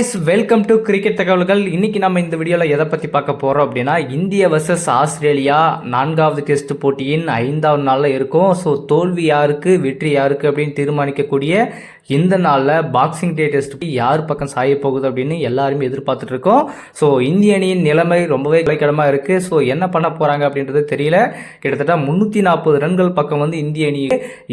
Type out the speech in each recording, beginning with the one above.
Is welcome to cricket தகவல்கள் இன்னைக்கு நம்ம இந்த வீடியோவில் எதை பற்றி பார்க்க போகிறோம் அப்படின்னா இந்திய வர்சஸ் ஆஸ்திரேலியா நான்காவது டெஸ்ட் போட்டியின் ஐந்தாவது நாளில் இருக்கும். ஸோ தோல்வி யாருக்கு வெற்றி யாருக்கு அப்படின்னு தீர்மானிக்கக்கூடிய இந்த நாளில் பாக்ஸிங் டே டெஸ்ட்டுக்கு யார் பக்கம் சாய போகுது அப்படின்னு எல்லாருமே எதிர்பார்த்துட்டு இருக்கோம். ஸோ இந்திய அணியின் நிலைமை ரொம்பவே கலைக்கடமாக இருக்குது ஸோ என்ன பண்ண போகிறாங்க அப்படின்றது தெரியல. கிட்டத்தட்ட முந்நூற்றி நாற்பது ரன்கள் பக்கம் வந்து இந்திய அணி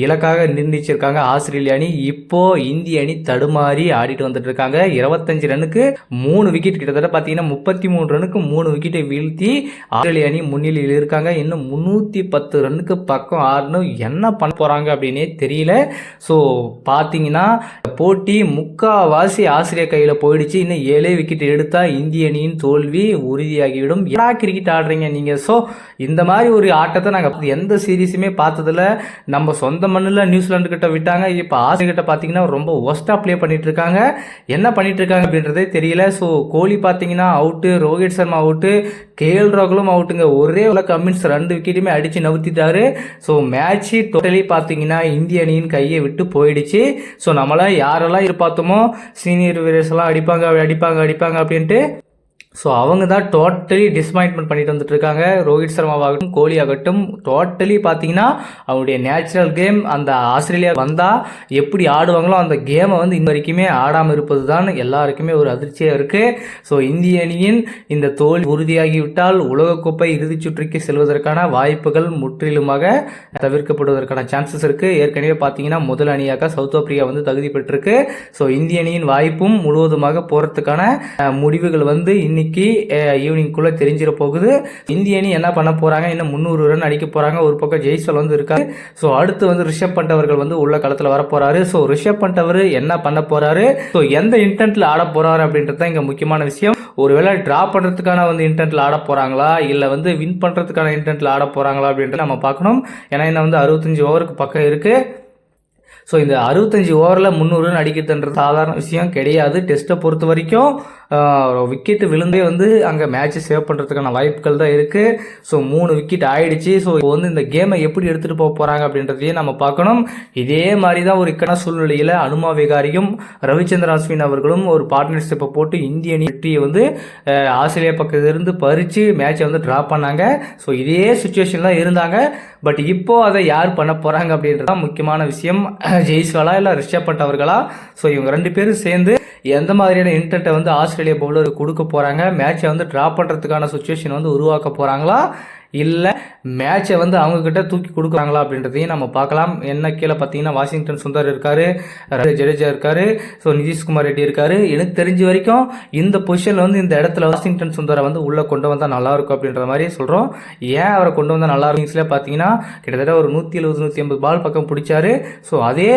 இலக்காக நிர்ணயிச்சிருக்காங்க. ஆஸ்திரேலிய அணி இப்போ இந்திய அணி தடுமாறி ஆடிட்டு வந்துட்டு இருக்காங்க. இருபத்தஞ்சு ரன்னுக்கு மூணு விக்கெட் கிட்டத்தட்ட பார்த்தீங்கன்னா முப்பத்தி மூணு ரன்னுக்கு மூணு விக்கெட்டை வீழ்த்தி ஆஸ்திரேலிய அணி முன்னிலையில் இருக்காங்க. இன்னும் முந்நூற்றி பத்து ரன்னுக்கு பக்கம் ஆடணும். என்ன பண்ண போகிறாங்க அப்படின்னே தெரியல. ஸோ பார்த்தீங்கன்னா போட்டி முக்காவாசி ஆசிரியர் கையில் போயிடுச்சு. இன்னும் ஏழே விக்கெட் எடுத்தால் இந்திய அணியின் தோல்வி உறுதியாகிவிடும். என்ன கிரிக்கெட் ஆடுறீங்க நீங்கள் ஸோ இந்த மாதிரி ஒரு ஆட்டத்தை நாங்கள் எந்த சீரீஸுமே பார்த்ததில்ல நம்ம சொந்த மண்ணில் நியூசிலாண்டு கிட்ட விட்டாங்க. இப்போ ஆசிரியர் கிட்ட பார்த்தீங்கன்னா ரொம்ப ஒஸ்ட்டாக ப்ளே பண்ணிட்டு இருக்காங்க என்ன பண்ணிட்டு இருக்காங்க அப்படின்றதே தெரியல. ஸோ கோலி பார்த்தீங்கன்னா out Rohit Sharma out KL ராகுலும் அவுட்டுங்க ஒரே உள்ள கம்மின்ஸ் ரெண்டு விக்கெட்டுமே அடித்து நவுத்திட்டாரு. ஸோ மேட்ச்சு டோட்டலி பார்த்தீங்கன்னா இந்திய அணியின் கையை விட்டு போயிடுச்சு. ஸோ நம்மளாம் யாரெல்லாம் எதிர்பார்த்தோமோ சீனியர் வீரர்ஸ் எல்லாம் அடிப்பாங்க அடிப்பாங்க அடிப்பாங்க அப்படின்ட்டு ஸோ அவங்க தான் டோட்டலி டிஸ்மாயின்மெண்ட் பண்ணிட்டு வந்துட்டு இருக்காங்க ரோஹித் சர்மாவாகட்டும் கோலி ஆகட்டும் டோட்டலி பார்த்தீங்கன்னா அவங்களுடைய நேச்சுரல் கேம் அந்த ஆஸ்திரேலியா வந்தால் எப்படி ஆடுவாங்களோ அந்த கேமை வந்து இன்ன வரைக்குமே ஆடாமல் இருப்பது தான் எல்லாருக்குமே ஒரு அதிர்ச்சியாக இருக்குது ஸோ இந்திய அணியின் இந்த தோல்வி உறுதியாகிவிட்டால் உலகக்கோப்பை இறுதிச் சுற்றுக்கு செல்வதற்கான வாய்ப்புகள் முற்றிலுமாக தவிர்க்கப்படுவதற்கான சான்சஸ் இருக்குது ஏற்கனவே பார்த்தீங்கன்னா முதல் அணியாக சவுத் ஆப்பிரிக்கா வந்து தகுதி பெற்றிருக்கு. ஸோ இந்திய அணியின் வாய்ப்பும் முழுவதுமாக போகிறதுக்கான முடிவுகள் வந்து இன்னைக்கு ஈவினிங்குள்ளே தெரிஞ்சிட போகுது. இந்திய அணி என்ன பண்ண போகிறாங்க இன்னும் முந்நூறு ரன் அடிக்க போகிறாங்க ஒரு பக்கம் ஜெய்சல் வந்து இருக்காரு. ஸோ அடுத்து வந்து ரிஷப் பண்ட் அவர்கள் வந்து உள்ள களத்தில் வர ஸோ ரிஷப் பண்ட் அவர் என்ன பண்ண போகிறாரு ஸோ எந்த இன்டென்ட்டில் ஆட போகிறாரு அப்படின்றது தான் இங்கே முக்கியமான விஷயம். ஒருவேளை ட்ரா பண்ணுறதுக்கான வந்து இன்டென்ட்டில் ஆட போகிறாங்களா இல்லை வந்து வின் பண்ணுறதுக்கான இன்டென்ட்டில் ஆட போகிறாங்களா அப்படின்றத நம்ம பார்க்கணும். ஏன்னா இன்னும் வந்து அறுபத்தஞ்சு ஓவருக்கு பக்கம் இருக்குது ஸோ இந்த அறுபத்தஞ்சு ஓவரில் முந்நூறு அடிக்கிறதுன்றது சாதாரண விஷயம் கிடையாது. டெஸ்ட்டை பொறுத்த வரைக்கும் விக்கெட்டு விழுந்தே வந்து அங்கே மேட்ச்சை சேவ் பண்ணுறதுக்கான வாய்ப்புகள் தான் இருக்குது ஸோ மூணு விக்கெட் ஆயிடுச்சு. ஸோ இப்போ வந்து இந்த கேமை எப்படி எடுத்துகிட்டு போக போகிறாங்க அப்படின்றதையும் நம்ம பார்க்கணும். இதே மாதிரி தான் ஒரு இக்கன சூழ்நிலையில் அனுமா விகாரியும் ரவிச்சந்திர அஸ்வின் அவர்களும் ஒரு பார்ட்னர்ஷிப்பை போட்டு இந்திய அணி வெற்றியை வந்து ஆஸ்திரேலியா பக்கத்திலிருந்து பறித்து மேட்சை வந்து ட்ரா பண்ணாங்க. ஸோ இதே சுச்சுவேஷனில் இருந்தாங்க. பட் இப்போ அதை யார் பண்ண போகிறாங்க அப்படின்றது தான் முக்கியமான விஷயம். ஜெய்ஸ்வாலா இல்லை ரிஷப் பண்ட் அவர்களா? ஸோ இவங்க ரெண்டு பேரும் சேர்ந்து எந்த மாதிரியான இன்டென்ட்டை வந்து ஆஸ்திரேலியா பவுலருக்கு கொடுக்க போகிறாங்க மேட்சை வந்து ட்ராப் பண்ணுறதுக்கான சுச்சுவேஷன் வந்து உருவாக்க போகிறாங்களா இல்லை மேட்சை வந்து அவங்கக்கிட்ட தூக்கி கொடுக்குறாங்களா அப்படின்றதையும் நம்ம பார்க்கலாம். என்ன கீழே பார்த்தீங்கன்னா வாஷிங்டன் சுந்தர் இருக்காரு ரவி ஜடேஜா இருக்காரு ஸோ நிதிஷ்குமார் ரெட்டி இருக்காரு. எனக்கு தெரிஞ்ச வரைக்கும் இந்த பொசிஷனில் வந்து இந்த இடத்துல வாஷிங்டன் சுந்தரை வந்து உள்ளே கொண்டு வந்தால் நல்லா இருக்கும் அப்படின்ற மாதிரி சொல்கிறோம் ஏன் அவரை கொண்டு வந்தால் நல்லா இருக்கும்? பார்த்தீங்கன்னா கிட்டத்தட்ட ஒரு நூற்றி எழுபது நூற்றி ஐம்பது பால் பக்கம் பிடிச்சாரு. ஸோ அதே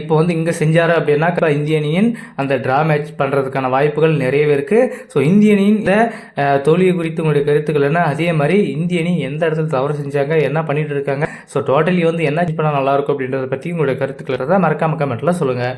இப்போ வந்து இங்கே செஞ்சார் அப்படின்னா இந்திய அணியின் அந்த ட்ரா மேட்ச் பண்ணுறதுக்கான வாய்ப்புகள் நிறையவே இருக்குது ஸோ இந்திய அணியின் தோல்வி குறித்து உங்களுடைய கருத்துக்கள் என்ன? அதே மாதிரி இந்திய அணி எந்த இடத்துல தவறு செஞ்சாங்க என்ன பண்ணிட்டு இருக்காங்க? ஸோ டோட்டலி வந்து என்ன பண்ணால் நல்லா இருக்கும் அப்படின்றத பற்றி உங்களுடைய கருத்துக்களை தான் மறக்காம கமெண்ட்டில் சொல்லுங்கள்